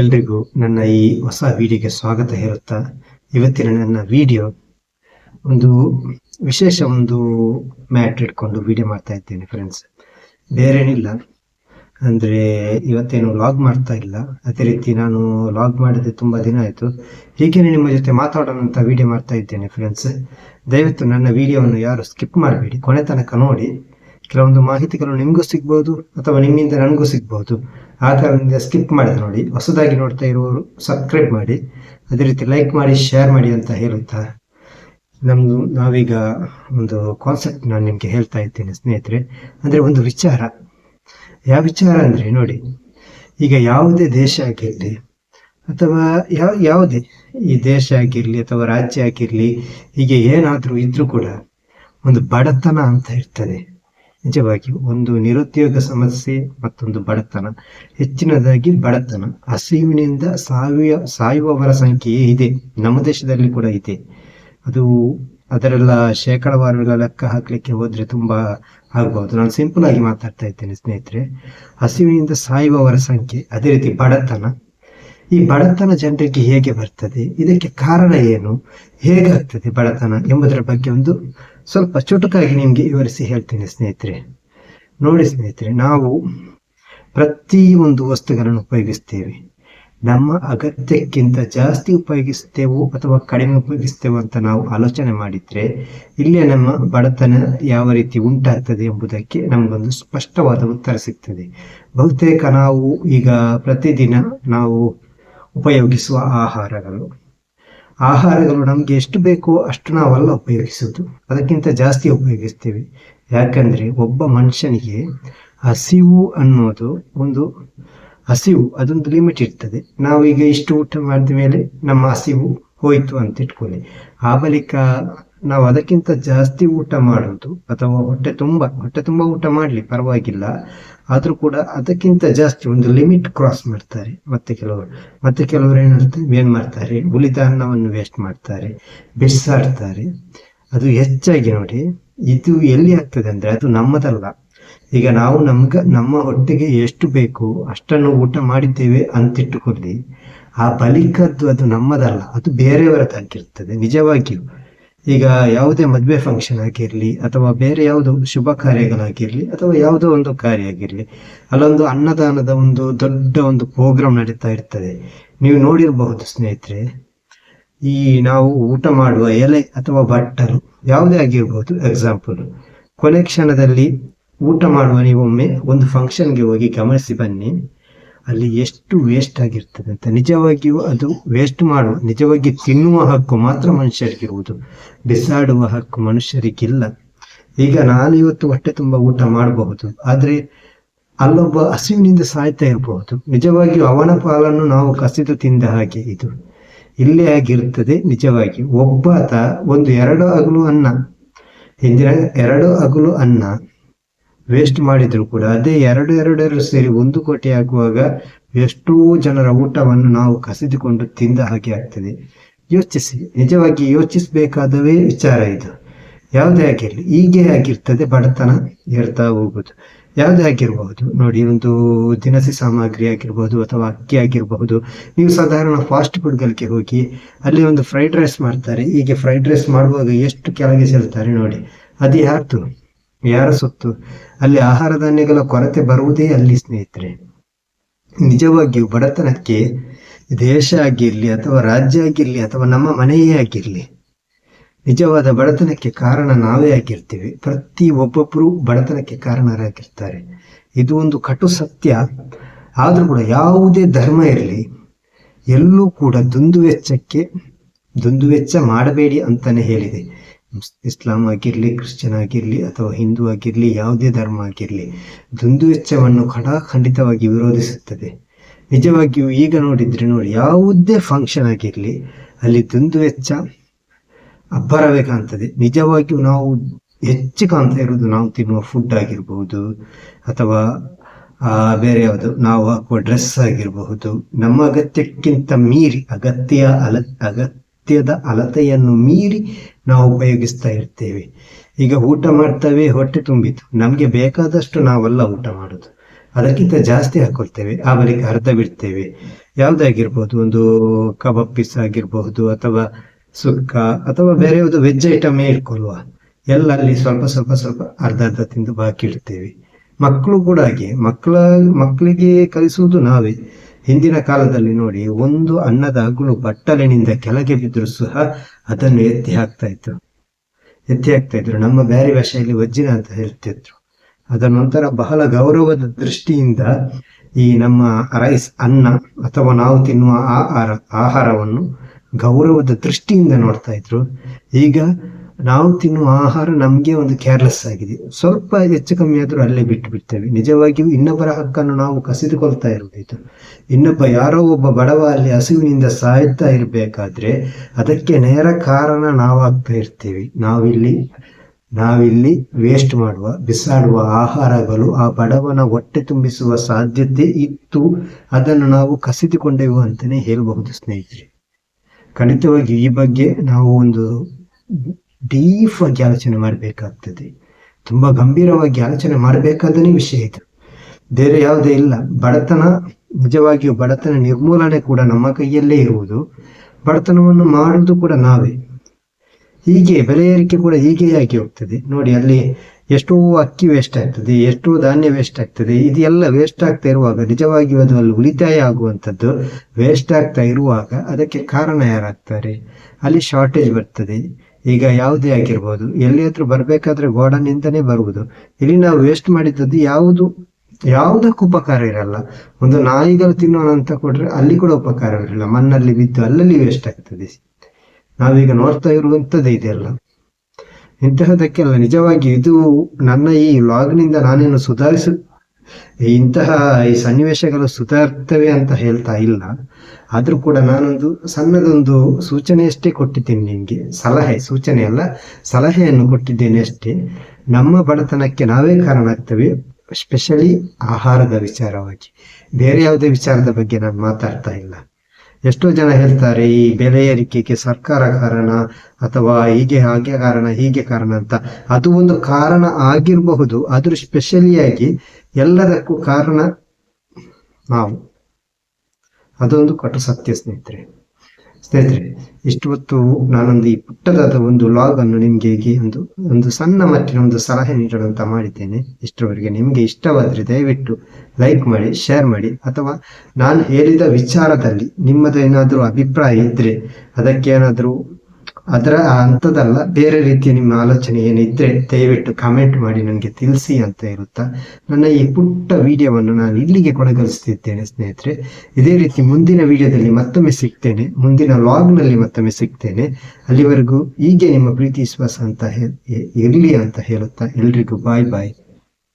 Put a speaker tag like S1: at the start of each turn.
S1: ಎಲ್ರಿಗೂ ನನ್ನ ಈ ಹೊಸ ವಿಡಿಯೋಗೆ ಸ್ವಾಗತ ಹೇಳುತ್ತಾ, ಇವತ್ತಿನ ನನ್ನ ವಿಡಿಯೋ ಒಂದು ವಿಶೇಷ ಒಂದು ಮ್ಯಾಟ್ ಇಟ್ಕೊಂಡು ವಿಡಿಯೋ ಮಾಡ್ತಾ ಇದ್ದೇನೆ ಫ್ರೆಂಡ್ಸ್ ಬೇರೇನಿಲ್ಲ. ಅಂದರೆ ಇವತ್ತೇನು ಲಾಗ್ ಮಾಡ್ತಾ ಇಲ್ಲ. ಅದೇ ರೀತಿ ನಾನು ಲಾಗ್ ಮಾಡಿದ್ರೆ ತುಂಬ ದಿನ ಆಯಿತು. ಹೀಗೇನೆ ನಿಮ್ಮ ಜೊತೆ ಮಾತಾಡೋಣ ಅಂತ ವಿಡಿಯೋ ಮಾಡ್ತಾ ಇದ್ದೇನೆ ಫ್ರೆಂಡ್ಸ್ ದಯವಿಟ್ಟು ನನ್ನ ವಿಡಿಯೋವನ್ನು ಯಾರು ಸ್ಕಿಪ್ ಮಾಡಬೇಡಿ. ಕೊನೆ ತನಕ ನೋಡಿ. ಕೆಲವೊಂದು ಮಾಹಿತಿಗಳು ನಿಮಗೂ ಸಿಗ್ಬೋದು ಅಥವಾ ನಿಮ್ಮಿಂದ ನನಗೂ ಸಿಗ್ಬೋದು. ಆ ಕಾರಣದಿಂದ ಸ್ಕಿಪ್ ಮಾಡಿದ ನೋಡಿ. ಹೊಸದಾಗಿ ನೋಡ್ತಾ ಇರುವವರು ಸಬ್ಸ್ಕ್ರೈಬ್ ಮಾಡಿ. ಅದೇ ರೀತಿ ಲೈಕ್ ಮಾಡಿ ಶೇರ್ ಮಾಡಿ ಅಂತ ಹೇಳುತ್ತಾ ನಮ್ಮದು ನಾವೀಗ ಒಂದು ಕಾನ್ಸೆಪ್ಟ್ ನಾನು ನಿಮಗೆ ಹೇಳ್ತಾ ಇದ್ದೇನೆ ಸ್ನೇಹಿತರೆ. ಅಂದರೆ ಒಂದು ವಿಚಾರ. ಯಾವ ವಿಚಾರ ಅಂದರೆ ನೋಡಿ, ಈಗ ಯಾವುದೇ ದೇಶ ಆಗಿರಲಿ ಅಥವಾ ಯಾವ, ಯಾವುದೇ ಈ ದೇಶ ಆಗಿರಲಿ ಅಥವಾ ರಾಜ್ಯ ಆಗಿರಲಿ, ಹೀಗೆ ಏನಾದರೂ ಇದ್ರೂ ಕೂಡ ಒಂದು ಬಡತನ ಅಂತ ಇರ್ತದೆ. ನಿಜವಾಗಿ ಒಂದು ನಿರುದ್ಯೋಗ ಸಮಸ್ಯೆ ಮತ್ತೊಂದು ಬಡತನ. ಹೆಚ್ಚಿನದಾಗಿ ಬಡತನ. ಹಸಿವಿನಿಂದ ಸಾಯುವ, ಸಾಯುವವರ ಸಂಖ್ಯೆಯೇ ಇದೆ. ನಮ್ಮ ದೇಶದಲ್ಲಿ ಕೂಡ ಇದೆ. ಅದು ಅದರೆಲ್ಲ ಶೇಕಡವಾರುಗಳ ಲೆಕ್ಕ ಹಾಕಲಿಕ್ಕೆ ಹೋದರೆ ತುಂಬಾ ಆಗ್ಬೋದು. ನಾನು ಸಿಂಪಲ್ ಆಗಿ ಮಾತಾಡ್ತಾ ಇದ್ದೇನೆ ಸ್ನೇಹಿತರೆ. ಹಸಿವಿನಿಂದ ಸಾಯುವವರ ಸಂಖ್ಯೆ, ಅದೇ ರೀತಿ ಬಡತನ. ಈ ಬಡತನ ಜನರಿಗೆ ಹೇಗೆ ಬರ್ತದೆ? ಇದಕ್ಕೆ ಕಾರಣ ಏನು? ಹೇಗಾಗ್ತದೆ ಬಡತನ ಎಂಬುದರ ಬಗ್ಗೆ ಒಂದು ಸ್ವಲ್ಪ ಚುಟುಕಾಗಿ ನಿಮಗೆ ವಿವರಿಸಿ ಹೇಳ್ತೀನಿ ಸ್ನೇಹಿತರೆ. ನೋಡಿ ಸ್ನೇಹಿತರೆ, ನಾವು ಪ್ರತಿ ಒಂದು ವಸ್ತುಗಳನ್ನು ಉಪಯೋಗಿಸ್ತೇವೆ. ನಮ್ಮ ಅಗತ್ಯಕ್ಕಿಂತ ಜಾಸ್ತಿ ಉಪಯೋಗಿಸ್ತೇವೋ ಅಥವಾ ಕಡಿಮೆ ಉಪಯೋಗಿಸ್ತೇವೋ ಅಂತ ನಾವು ಆಲೋಚನೆ ಮಾಡಿದ್ರೆ ಇಲ್ಲೇ ನಮ್ಮ ಬಡತನ ಯಾವ ರೀತಿ ಉಂಟಾಗ್ತದೆ ಎಂಬುದಕ್ಕೆ ನಮಗೊಂದು ಸ್ಪಷ್ಟವಾದ ಉತ್ತರ ಸಿಗ್ತದೆ. ಬಹುತೇಕ ನಾವು ಈಗ ಪ್ರತಿದಿನ ನಾವು ಉಪಯೋಗಿಸುವ ಆಹಾರಗಳು. ಆಹಾರಗಳು ನಮಗೆ ಎಷ್ಟು ಬೇಕೋ ಅಷ್ಟು ನಾವೆಲ್ಲ ಉಪಯೋಗಿಸೋದು ಅದಕ್ಕಿಂತ ಜಾಸ್ತಿ ಉಪಯೋಗಿಸ್ತೇವೆ. ಯಾಕಂದರೆ ಒಬ್ಬ ಮನುಷ್ಯನಿಗೆ ಹಸಿವು ಅನ್ನೋದು ಒಂದು ಹಸಿವು, ಅದೊಂದು ಲಿಮಿಟ್ ಇರ್ತದೆ. ನಾವು ಈಗ ಇಷ್ಟು ಊಟ ಮಾಡಿದ ಮೇಲೆ ನಮ್ಮ ಹಸಿವು ಹೋಯಿತು ಅಂತ ಇಟ್ಕೊಳ್ಳಿ. ಆ ಬಳಿಕ ನಾವು ಅದಕ್ಕಿಂತ ಜಾಸ್ತಿ ಊಟ ಮಾಡುವುದು ಅಥವಾ ಹೊಟ್ಟೆ ತುಂಬ ಹೊಟ್ಟೆ ತುಂಬ ಊಟ ಮಾಡಲಿ, ಪರವಾಗಿಲ್ಲ. ಆದರೂ ಕೂಡ ಅದಕ್ಕಿಂತ ಜಾಸ್ತಿ ಒಂದು ಲಿಮಿಟ್ ಕ್ರಾಸ್ ಮಾಡ್ತಾರೆ. ಮತ್ತೆ ಕೆಲವರು ಮತ್ತೆ ಕೆಲವರು ಏನಾಗ್ತಾರೆ ಏನು ಮಾಡ್ತಾರೆ? ಉಳಿದ ಅನ್ನವನ್ನು ವೇಸ್ಟ್ ಮಾಡ್ತಾರೆ, ಬಿಸಾಡ್ತಾರೆ. ಅದು ಹೆಚ್ಚಾಗಿ ನೋಡಿ, ಇದು ಎಲ್ಲಿ ಆಗ್ತದೆ ಅಂದ್ರೆ ಅದು ನಮ್ಮದಲ್ಲ. ಈಗ ನಾವು ನಮ್ಗೆ, ನಮ್ಮ ಹೊಟ್ಟೆಗೆ ಎಷ್ಟು ಬೇಕು, ಅಷ್ಟನ್ನು ಊಟ ಮಾಡಿದ್ದೇವೆ ಅಂತಿಟ್ಟುಕೊಳ್ಳಿ. ಆ ಬಳಿಕದ್ದು ಅದು ನಮ್ಮದಲ್ಲ, ಅದು ಬೇರೆಯವರದ್ದಾಗಿರ್ತದೆ ನಿಜವಾಗಿಯೂ. ಈಗ ಯಾವುದೇ ಮದುವೆ ಫಂಕ್ಷನ್ ಆಗಿರಲಿ ಅಥವಾ ಬೇರೆ ಯಾವುದೋ ಶುಭ ಕಾರ್ಯಗಳಾಗಿರಲಿ ಅಥವಾ ಯಾವುದೋ ಒಂದು ಕಾರ್ಯ ಆಗಿರಲಿ, ಅಲ್ಲೊಂದು ಅನ್ನದಾನದ ಒಂದು ದೊಡ್ಡ ಒಂದು ಪ್ರೋಗ್ರಾಮ್ ನಡೀತಾ ಇರ್ತದೆ. ನೀವು ನೋಡಿರಬಹುದು ಸ್ನೇಹಿತರೆ, ಈ ನಾವು ಊಟ ಮಾಡುವ ಎಲೆ ಅಥವಾ ಬಟ್ಟಲು ಯಾವುದೇ ಆಗಿರ್ಬೋದು ಎಕ್ಸಾಂಪಲ್ ಕೊನೆ ಕ್ಷಣದಲ್ಲಿ ಊಟ ಮಾಡುವ ನೀವೊಮ್ಮೆ ಒಂದು ಫಂಕ್ಷನ್ಗೆ ಹೋಗಿ ಗಮನಿಸಿ ಬನ್ನಿ. ಅಲ್ಲಿ ಎಷ್ಟು ವೇಸ್ಟ್ ಆಗಿರ್ತದೆ ಅಂತ. ನಿಜವಾಗಿಯೂ ಅದು ವೇಸ್ಟ್ ಮಾಡುವ ನಿಜವಾಗಿ ತಿನ್ನುವ ಹಕ್ಕು ಮಾತ್ರ ಮನುಷ್ಯರಿಗಿರುವುದು ಬಿಸಾಡುವ ಹಕ್ಕು ಮನುಷ್ಯರಿಗಿಲ್ಲ. ಈಗ ನಾನು ಇವತ್ತು ಹೊಟ್ಟೆ ತುಂಬ ಊಟ ಮಾಡಬಹುದು, ಆದ್ರೆ ಅಲ್ಲೊಬ್ಬ ಹಸಿವಿನಿಂದ ಸಾಯ್ತಾ ಇರಬಹುದು. ನಿಜವಾಗಿಯೂ ಅವನ ಪಾಲನ್ನು ನಾವು ಕಸಿದು ತಿಂದ ಹಾಗೆ ಇದು. ಇಲ್ಲೇ ಆಗಿರುತ್ತದೆ ನಿಜವಾಗಿ. ಒಬ್ಬಾತ ಒಂದು ಎರಡು ಅಗಲು ಅನ್ನ. ಹಿಂದಿನ ಎರಡು ಅಗಲು ಅನ್ನ ವೇಸ್ಟ್ ಮಾಡಿದ್ರು ಕೂಡ. ಅದೇ ಎರಡು ಎರಡೆರಡು ಎರಡು ಸೇರಿ ಒಂದು ಕೋಟಿ ಆಗುವಾಗ ಎಷ್ಟೋ ಜನರ ಊಟವನ್ನು ನಾವು ಕಸಿದುಕೊಂಡು ತಿಂದ ಹಾಗೆ ಆಗ್ತದೆ. ಯೋಚಿಸಿ. ನಿಜವಾಗಿ ಯೋಚಿಸಬೇಕಾದವೇ ವಿಚಾರ ಇದು. ಯಾವುದೇ ಆಗಿರಲಿ, ಹೀಗೆ ಆಗಿರ್ತದೆ, ಬಡತನ ಏರ್ತಾ ಹೋಗುದು ಯಾವುದೇ ಆಗಿರಬಹುದು, ನೋಡಿ ಒಂದು ದಿನಸಿ ಸಾಮಗ್ರಿ ಆಗಿರ್ಬೋದು ಅಥವಾ ಅಕ್ಕಿ ಆಗಿರಬಹುದು. ನೀವು ಸಾಧಾರಣ ಫಾಸ್ಟ್ ಫುಡ್ಗಳಿಗೆ ಹೋಗಿ, ಅಲ್ಲಿ ಒಂದು ಫ್ರೈಡ್ ರೈಸ್ ಮಾಡ್ತಾರೆ. ಹೀಗೆ ಫ್ರೈಡ್ ರೈಸ್ ಮಾಡುವಾಗ ಎಷ್ಟು ಕೆಳಗೆ ಸೇರ್ತಾರೆ ನೋಡಿ. ಅದು ಯಾರ್ದು ಯಾರ ಸೊತ್ತು? ಅಲ್ಲಿ ಆಹಾರ ಧಾನ್ಯಗಳ ಕೊರತೆ ಬರುವುದೇ ಅಲ್ಲಿ, ಸ್ನೇಹಿತರೆ. ನಿಜವಾಗಿಯೂ ಬಡತನಕ್ಕೆ ದೇಶ ಆಗಿರ್ಲಿ ಅಥವಾ ರಾಜ್ಯ ಆಗಿರಲಿ ಅಥವಾ ನಮ್ಮ ಮನೆಯೇ ಆಗಿರ್ಲಿ, ನಿಜವಾದ ಬಡತನಕ್ಕೆ ಕಾರಣ ನಾವೇ ಆಗಿರ್ತೀವಿ. ಪ್ರತಿ ಒಬ್ಬೊಬ್ಬರು ಬಡತನಕ್ಕೆ ಕಾರಣರಾಗಿರ್ತಾರೆ. ಇದು ಒಂದು ಕಟು ಸತ್ಯ. ಆದ್ರೂ ಕೂಡ ಯಾವುದೇ ಧರ್ಮ ಇರಲಿ, ಎಲ್ಲೂ ಕೂಡ ದುಂದುವೆಚ್ಚಕ್ಕೆ, ದುಂದುವೆಚ್ಚ ಮಾಡಬೇಡಿ ಅಂತಾನೆ ಹೇಳಿದೆ. ಇಸ್ಲಾಂ ಆಗಿರಲಿ, ಕ್ರಿಶ್ಚಿಯನ್ ಆಗಿರಲಿ ಅಥವಾ ಹಿಂದೂ ಆಗಿರಲಿ, ಯಾವುದೇ ಧರ್ಮ ಆಗಿರಲಿ ದುಂದು ವೆಚ್ಚವನ್ನು ಖಂಡಿತವಾಗಿ ವಿರೋಧಿಸುತ್ತದೆ. ನಿಜವಾಗಿಯೂ ಈಗ ನೋಡಿದ್ರೆ ನೋಡಿ, ಯಾವುದೇ ಫಂಕ್ಷನ್ ಆಗಿರಲಿ, ಅಲ್ಲಿ ದುಂದು ವೆಚ್ಚ ಅಬ್ಬರವೇ ಕಾಣ್ತದೆ. ನಿಜವಾಗಿಯೂ ನಾವು ಹೆಚ್ಚು ಕಾಣ್ತಾ ಇರೋದು ನಾವು ತಿನ್ನುವ ಫುಡ್ ಆಗಿರಬಹುದು, ಅಥವಾ ಬೇರೆ ಯಾವುದು, ನಾವು ಹಾಕುವ ಡ್ರೆಸ್ ಆಗಿರಬಹುದು. ನಮ್ಮ ಅಗತ್ಯಕ್ಕಿಂತ ಮೀರಿ, ಅಗತ್ಯ ಅಲ, ಅಗತ್ಯದ ಅಳತೆಯನ್ನು ಮೀರಿ ನಾವು ಉಪಯೋಗಿಸ್ತಾ ಇರ್ತೇವೆ. ಈಗ ಊಟ ಮಾಡ್ತವೆ, ಹೊಟ್ಟೆ ತುಂಬಿತು. ನಮಗೆ ಬೇಕಾದಷ್ಟು ನಾವೆಲ್ಲ ಊಟ ಮಾಡೋದು. ಅದಕ್ಕಿಂತ ಜಾಸ್ತಿ ಹಾಕೊಳ್ತೇವೆ. ಆ ಬಳಿಕ ಅರ್ಧ ಬಿಡ್ತೇವೆ. ಯಾವುದೇ ಆಗಿರ್ಬೋದು ಒಂದು ಕಬಾಬ್ ಪೀಸ್ ಆಗಿರಬಹುದು, ಅಥವಾ ಸುಕ್ಕ ಅಥವಾ ಬೇರೆ ಯಾವುದು ವೆಜ್ ಐಟಮೇ ಇಟ್ಕೊಳ್ಳುವ ಎಲ್ಲ ಅಲ್ಲಿ ಸ್ವಲ್ಪ ಸ್ವಲ್ಪ ಸ್ವಲ್ಪ ಅರ್ಧ ಅರ್ಧ ತಿಂದು ಬಾಕಿ ಇಡ್ತೇವೆ. ಮಕ್ಕಳು ಕೂಡ ಹಾಗೆ. ಮಕ್ಕಳ ಮಕ್ಕಳಿಗೆ ಕಲಿಸುವುದು ನಾವೇ. ಹಿಂದಿನ ಕಾಲದಲ್ಲಿ ನೋಡಿ, ಒಂದು ಅನ್ನದ ಅಗುಳು ಬಟ್ಟಲಿನಿಂದ ಕೆಳಗೆ ಬಿದ್ದರೂ ಸಹ ಅದನ್ನು ಎತ್ತಿ ಹಾಕ್ತಾ ಇದ್ರು. ಎತ್ತಿ ಹಾಕ್ತಾ ಇದ್ರು. ನಮ್ಮ ಬೇರೆ ಭಾಷೆಯಲ್ಲಿ ವಜ್ಜಿನ ಅಂತ ಹೇಳ್ತಿದ್ರು. ಅದರ ನಂತರ ಬಹಳ ಗೌರವದ ದೃಷ್ಟಿಯಿಂದ ಈ ನಮ್ಮ ರೈಸ್ ಅನ್ನ ಅಥವಾ ನಾವು ತಿನ್ನುವ ಆಹಾರ ಆಹಾರವನ್ನು ಗೌರವದ ದೃಷ್ಟಿಯಿಂದ ನೋಡ್ತಾ ಇದ್ರು. ಈಗ ನಾವು ತಿನ್ನುವ ಆಹಾರ ನಮಗೆ ಒಂದು ಕೇರ್ಲೆಸ್ ಆಗಿದೆ. ಸ್ವಲ್ಪ ಹೆಚ್ಚು ಕಮ್ಮಿ ಆದರೂ ಅಲ್ಲೇ ಬಿಟ್ಟು ಬಿಡ್ತೇವೆ. ನಿಜವಾಗಿಯೂ ಇನ್ನೊಬ್ಬರ ಹಕ್ಕನ್ನು ನಾವು ಕಸಿದುಕೊಳ್ತಾ ಇರುವುದು ಇದು ಇನ್ನೊಬ್ಬ ಯಾರೋ ಒಬ್ಬ ಬಡವ ಅಲ್ಲಿ ಹಸಿವಿನಿಂದ ಸಾಯ್ತಾ ಇರಬೇಕಾದ್ರೆ ಅದಕ್ಕೆ ನೇರ ಕಾರಣ ನಾವಾಗ್ತಾ ಇರ್ತೇವೆ. ನಾವಿಲ್ಲಿ ನಾವಿಲ್ಲಿ ವೇಸ್ಟ್ ಮಾಡುವ, ಬಿಸಾಡುವ ಆಹಾರಗಳು ಆ ಬಡವನ ಹೊಟ್ಟೆ ತುಂಬಿಸುವ ಸಾಧ್ಯತೆ ಇತ್ತು. ಅದನ್ನು ನಾವು ಕಸಿದುಕೊಂಡೆವು ಅಂತಲೇ ಹೇಳಬಹುದು ಸ್ನೇಹಿತರೆ. ಖಂಡಿತವಾಗಿ ಈ ಬಗ್ಗೆ ನಾವು ಒಂದು ಡೀಪ್ ಆಗಿ ಆಲೋಚನೆ ಮಾಡಬೇಕಾಗ್ತದೆ. ತುಂಬಾ ಗಂಭೀರವಾಗಿ ಆಲೋಚನೆ ಮಾಡಬೇಕಾದನೇ ವಿಷಯ ಇದು. ಬೇರೆ ಯಾವುದೇ ಇಲ್ಲ. ಬಡತನ, ನಿಜವಾಗಿಯೂ ಬಡತನ ನಿರ್ಮೂಲನೆ ಕೂಡ ನಮ್ಮ ಕೈಯಲ್ಲೇ ಇರುವುದು. ಬಡತನವನ್ನು ಮಾಡುವುದು ಕೂಡ ನಾವೇ. ಹೀಗೆ ಬೆಲೆ ಏರಿಕೆ ಕೂಡ ಹೀಗೆ ಆಗಿ ಹೋಗ್ತದೆ. ನೋಡಿ, ಅಲ್ಲಿ ಎಷ್ಟೋ ಅಕ್ಕಿ ವೇಸ್ಟ್ ಆಗ್ತದೆ, ಎಷ್ಟೋ ಧಾನ್ಯ ವೇಸ್ಟ್ ಆಗ್ತದೆ. ಇದೆಲ್ಲ ವೇಸ್ಟ್ ಆಗ್ತಾ ಇರುವಾಗ, ನಿಜವಾಗಿಯೂ ಅದು ಅಲ್ಲಿ ಉಳಿತಾಯ ಆಗುವಂಥದ್ದು ವೇಸ್ಟ್ ಆಗ್ತಾ ಇರುವಾಗ ಅದಕ್ಕೆ ಕಾರಣ ಯಾರಾಗ್ತಾರೆ? ಅಲ್ಲಿ ಶಾರ್ಟೇಜ್ ಬರ್ತದೆ. ಈಗ ಯಾವುದೇ ಆಗಿರ್ಬೋದು ಎಲ್ಲಿಯಾದ್ರೂ ಬರಬೇಕಾದ್ರೆ ಗೋಡನಿಂದನೇ ಬರುವುದು. ಇಲ್ಲಿ ನಾವು ವೇಸ್ಟ್ ಮಾಡಿದ್ದದ್ದು ಯಾವುದು? ಯಾವುದಕ್ಕೂ ಉಪಕಾರ ಇರಲ್ಲ. ಒಂದು ನಾಯಿಗಳು ತಿನ್ನೋಣ ಅಂತ ಕೊಟ್ರೆ ಅಲ್ಲಿ ಕೂಡ ಉಪಕಾರ ಇರಲ್ಲ. ಮಣ್ಣಲ್ಲಿ ಬಿದ್ದು ಅಲ್ಲಲ್ಲಿ ವೇಸ್ಟ್ ಆಗ್ತದೆ. ನಾವೀಗ ನೋಡ್ತಾ ಇರುವಂಥದ್ದು ಇದೆಲ್ಲ. ಇಂತಹದಕ್ಕೆಲ್ಲ ನಿಜವಾಗಿ ಇದು ನನ್ನ ಈ ಲಾಗ್ನಿಂದ ನಾನೇನು ಸುಧಾರಿಸ ಇಂತಹ ಈ ಸನ್ನಿವೇಶಗಳು ಸುಧಾರ್ತವೆ ಅಂತ ಹೇಳ್ತಾ ಇಲ್ಲ. ಆದ್ರೂ ಕೂಡ ನಾನೊಂದು ಸಣ್ಣದೊಂದು ಸೂಚನೆಯಷ್ಟೇ ಕೊಟ್ಟಿದ್ದೀನಿ ನಿಮಗೆ. ಸಲಹೆ, ಸೂಚನೆ ಅಲ್ಲ, ಸಲಹೆಯನ್ನು ಕೊಟ್ಟಿದ್ದೇನೆ ಅಷ್ಟೇ. ನಮ್ಮ ಬಡತನಕ್ಕೆ ನಾವೇ ಕಾರಣ ಆಗ್ತೇವೆ ಸ್ಪೆಷಲಿ ಆಹಾರದ ವಿಚಾರವಾಗಿ. ಬೇರೆ ಯಾವುದೇ ವಿಚಾರದ ಬಗ್ಗೆ ನಾನು ಮಾತಾಡ್ತಾ ಇಲ್ಲ. ಎಷ್ಟೋ ಜನ ಹೇಳ್ತಾರೆ, ಈ ಬೆಲೆ ಏರಿಕೆಗೆ ಸರ್ಕಾರ ಕಾರಣ ಅಥವಾ ಹೀಗೆ ಹಾಗೆ ಕಾರಣ, ಹೀಗೆ ಕಾರಣ ಅಂತ. ಅದು ಒಂದು ಕಾರಣ ಆಗಿರಬಹುದು, ಆದ್ರೂ ಸ್ಪೆಷಲಿಯಾಗಿ ಎಲ್ಲದಕ್ಕೂ ಕಾರಣ ನಾವು. ಅದೊಂದು ಕಟು ಸತ್ಯ ಸ್ನೇಹಿತರೆ. ಸ್ನೇಹಿತರೆ ಇಷ್ಟು ಹೊತ್ತು ನಾನೊಂದು ಈ ಪುಟ್ಟದಾದ ಒಂದು ಲಾಗ್ ಅನ್ನು ನಿಮ್ಗೆ ಹೇಗೆ ಒಂದು ಒಂದು ಸಣ್ಣ ಮಟ್ಟಿನ ಒಂದು ಸಲಹೆ ನೀಡೋಣ ಅಂತ ಮಾಡಿದ್ದೇನೆ. ಇಷ್ಟರವರೆಗೆ ನಿಮ್ಗೆ ಇಷ್ಟವಾದರೆ ದಯವಿಟ್ಟು ಲೈಕ್ ಮಾಡಿ ಶೇರ್ ಮಾಡಿ, ಅಥವಾ ನಾನು ಹೇಳಿದ ವಿಚಾರದಲ್ಲಿ ನಿಮ್ಮದೇನಾದರೂ ಅಭಿಪ್ರಾಯ ಇದ್ರೆ, ಅದಕ್ಕೆ ಏನಾದರೂ ಅದರ ಅಂಥದ್ದಲ್ಲ ಬೇರೆ ರೀತಿಯ ನಿಮ್ಮ ಆಲೋಚನೆ ಏನಿದ್ರೆ ದಯವಿಟ್ಟು ಕಮೆಂಟ್ ಮಾಡಿ ನನಗೆ ತಿಳಿಸಿ ಅಂತ ಇರುತ್ತಾ? ನನ್ನ ಈ ಪುಟ್ಟ ವಿಡಿಯೋವನ್ನು ನಾನು ಇಲ್ಲಿಗೆ ಕೊನೆಗೊಳಿಸ್ತಿದ್ದೇನೆ ಸ್ನೇಹಿತರೆ. ಇದೇ ರೀತಿ ಮುಂದಿನ ವಿಡಿಯೋದಲ್ಲಿ ಮತ್ತೊಮ್ಮೆ ಸಿಗ್ತೇನೆ. ಮುಂದಿನ ವ್ಲಾಗ್ನಲ್ಲಿ ಮತ್ತೊಮ್ಮೆ ಸಿಗ್ತೇನೆ. ಅಲ್ಲಿವರೆಗೂ ಹೀಗೆ ನಿಮ್ಮ ಪ್ರೀತಿ, ವಿಶ್ವಾಸ ಅಂತ ಇರಲಿ ಅಂತ ಹೇಳುತ್ತಾ. ಎಲ್ರಿಗೂ ಬಾಯ್ ಬಾಯ್